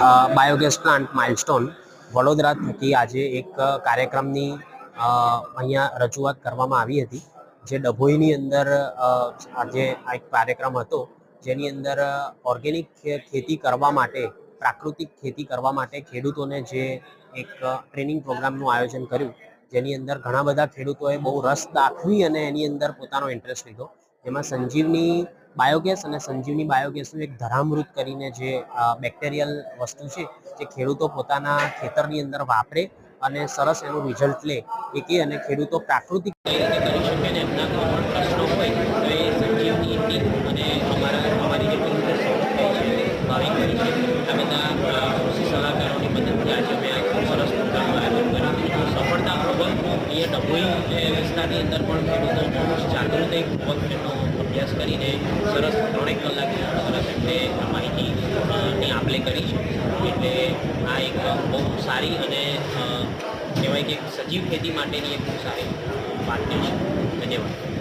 Biogas plant milestone Vadodara થકી આજે એક કાર્યક્રમની અહીંયા રજૂઆત કરવામાં આવી હતી. જે ડભોઈની અંદર આજે આ એક કાર્યક્રમ હતો, જેની અંદર ઓર્ગેનિક ખેતી કરવા માટે, પ્રાકૃતિક ખેતી કરવા માટે ખેડૂતોને જે એક ટ્રેનિંગ પ્રોગ્રામનું આયોજન કર્યું, જેની અંદર ઘણા બધા ખેડૂતોએ બહુ રસ દાખવી અને એની અંદર પોતાનો ઇન્ટરેસ્ટ લીધો. એમાં સંજીવની બાયોગેસ અને સંજીવની બાયોગેસનું એક ધરામૃત કરીને જે બેક્ટેરિયલ વસ્તુ છે, જે ખેડૂતો પોતાના ખેતરની અંદર વાપરે અને સરસ એનું રિઝલ્ટ લે, એ કે અને ખેડૂતો પ્રાકૃતિક કરી શકે એમના પ્રશ્નો હોય તો એ સંજીવની ટીમ અને અમારા અમારી જે ટીમ છે ભાવિક કરી છે આ બધા અ, કૃષિ સલાહકારોની મદદથી આજે અમે આ ખૂબ સરસ પ્રોગ્રામનું આયોજન કર્યું સફળતાપૂર્વક એ ડભોઈ વિસ્તારની અંદર પણ ખેડૂતો જાગૃત એક વખતનો અભ્યાસ કરીને સરસ ત્રણેક કલાકની સરસ એમને આ માહિતી અ, આપલે કરી છે. એટલે આ એક બહુ સારી અને કહેવાય કે સજીવ ખેતી માટેની એક બહુ સારી વાત છે. ધન્યવાદ.